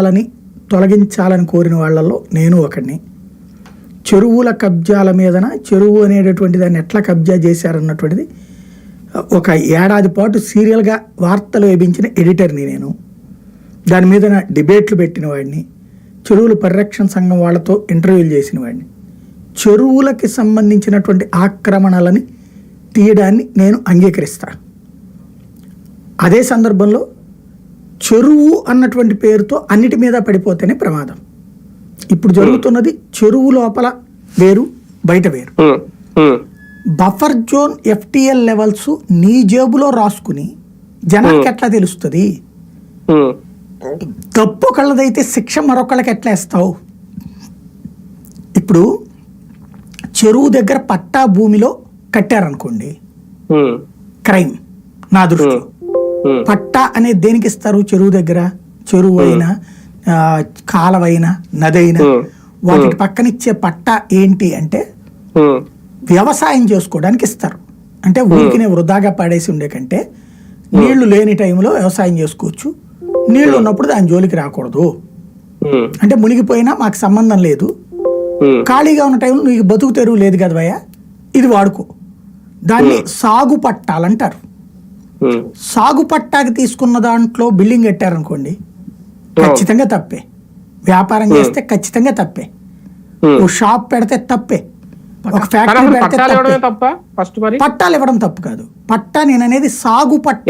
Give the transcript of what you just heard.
కబ్జాలని తొలగించాలని కోరిన వాళ్ళల్లో నేను ఒకడిని. చెరువుల కబ్జాల మీదన చెరువు అనేటటువంటి దాన్ని ఎట్లా కబ్జా చేశారన్నటువంటిది ఒక ఏడాది పాటు సీరియల్గా వార్తలు వేయించిన ఎడిటర్ని నేను. దాని మీద డిబేట్లు పెట్టిన వాడిని. చెరువుల పరిరక్షణ సంఘం వాళ్ళతో ఇంటర్వ్యూలు చేసిన వాడిని. చెరువులకి సంబంధించినటువంటి ఆక్రమణలని తీయడాన్ని నేను అంగీకరిస్తాను. అదే సందర్భంలో చెరువు అన్నటువంటి పేరుతో అన్నిటి మీద పడిపోతేనే ప్రమాదం. ఇప్పుడు జరుగుతున్నది చెరువు లోపల వేరు బయట వేరు. బఫర్ జోన్ ఎఫ్టిఎల్ లెవెల్స్ నీ జేబులో రాసుకుని జనానికి ఎట్లా తెలుస్తుంది? తప్పు ఒకళ్ళదైతే శిక్ష మరొకళ్ళకి ఎట్లా ఇస్తావు ఇప్పుడు చెరువు దగ్గర పట్టా భూమిలో కట్టారనుకోండి. క్రైమ్ నా దృష్టిలో. పట్టా అనేది దేనికి ఇస్తారు? చెరువు దగ్గర చెరువు అయినా కాలవైనా నదైనా Hmm. వాటికి పక్కన ఇచ్చే పట్టా ఏంటి అంటే వ్యవసాయం చేసుకోవడానికి ఇస్తారు. అంటే ఊరికినే వృధాగా పాడేసి ఉండే కంటే నీళ్ళు లేని టైంలో వ్యవసాయం చేసుకోవచ్చు. నీళ్ళు ఉన్నప్పుడు దాని జోలికి రాకూడదు. అంటే మునిగిపోయినా మాకు సంబంధం లేదు. ఖాళీగా ఉన్న టైంలో నీకు బతుకు తెరువు లేదు కదా భయ్య? ఇది వాడుకో. దాన్ని సాగు పట్టాలంటారు. సాగు పట్టాకి తీసుకున్న దాంట్లో బిల్డింగ్ కట్టారనుకోండి ఖచ్చితంగా తప్పే. వ్యాపారం చేస్తే ఖచ్చితంగా తప్పే. ఓ షాప్ పెడితే తప్పే. ఒక ఫ్యాక్టరీ పెడితే పట్టాలు ఇవ్వడం తప్పు కాదు. పట్టా నేను అనేది సాగు పట్టా